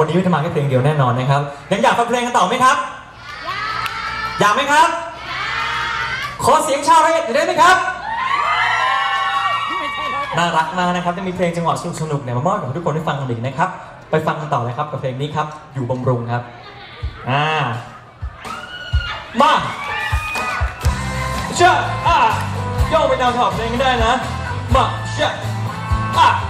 วันนี้ไม่ได้มาแค่เพลงเดียวแน่นอนนะครับยังอยากฟังเพลงกันต่อไหมครับ อยากไหมครับ ขอเสียงชาวไร่ได้ไหมครับน่ารักมากนะครับจะมีเพลงจังหวะสนุกๆเนี่ยมามอบให้ทุกคนได้ฟังกันอีกนะครับ ไปฟังกันต่อเลยครับกับเพลงนี้ครับ อยู่บำรุงครับ อ่า มาเชื่ออะโยกไปตามขอบเพลงกันได้นะ มาเชื่ออะมา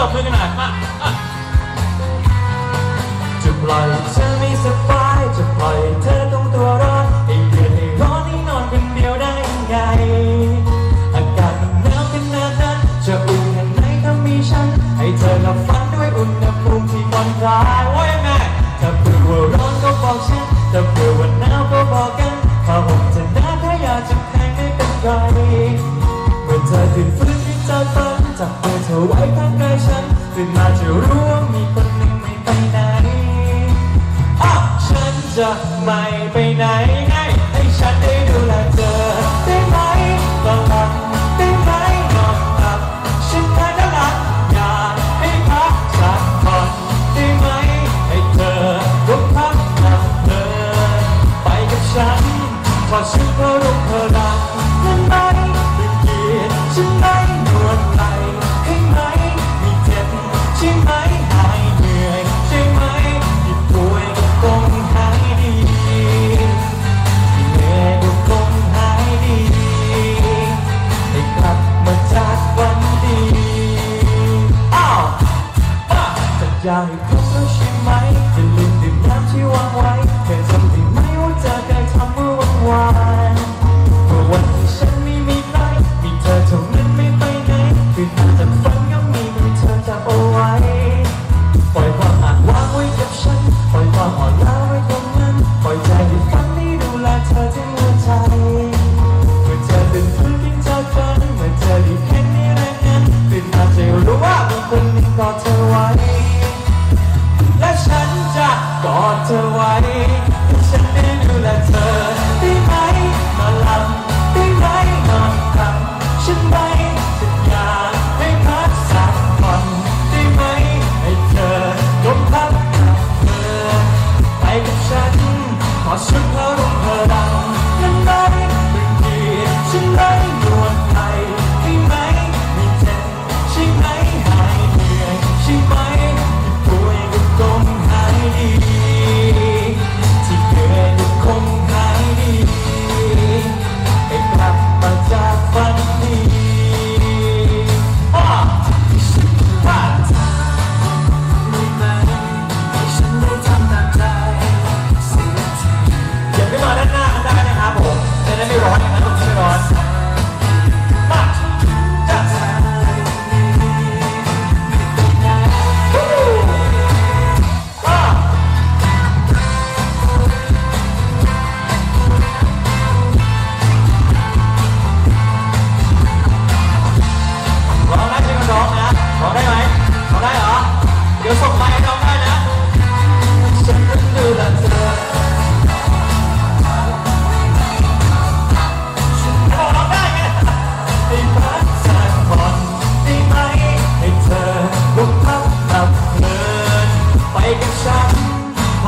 ตบมือกันหน่อยมาอะจะปล่อยเธอไม่สบายจะปล่อยเธอต้องตัวร้อนให้เดือดให้ร้อนให้นอนคนเดียวได้ยังไง อากาศมันหนาวขนาดนั้นจะอุ่นแค่ไหนถ้ามีฉัน ให้เธอหลับฝันด้วยอุณหภูมิที่ผ่อนคลายโอ้ยแม่ถ้าเบื่อว่าร้อนก็บอกฉันถ้าเบื่อว่าหนาวก็บอกกันถ้าห่มจะหนาวถ้าอยากจะแพงไม่เป็นไรเมื่อเธอตื่นฟื้นขึ้นจากฝัน จับมือเธอไว้ข้างกายฉันตื่นมาจะรู้ว่ามีคนหนึ่งไม่ไปไหนอ้าฉันจะไม่ไปไหนให้ให้ฉันได้ดูแลเธอาวจะอยากให้พบแล้วใช่ไหมจะลืมดื่มน้ำที่วางไว้ ข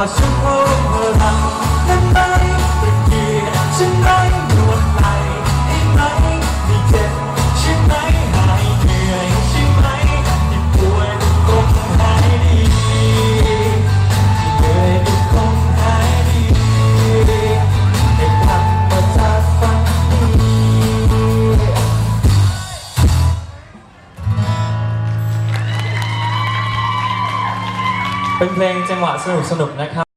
พอฉั เป็นเพลงจังหวะสนุกๆนะครับ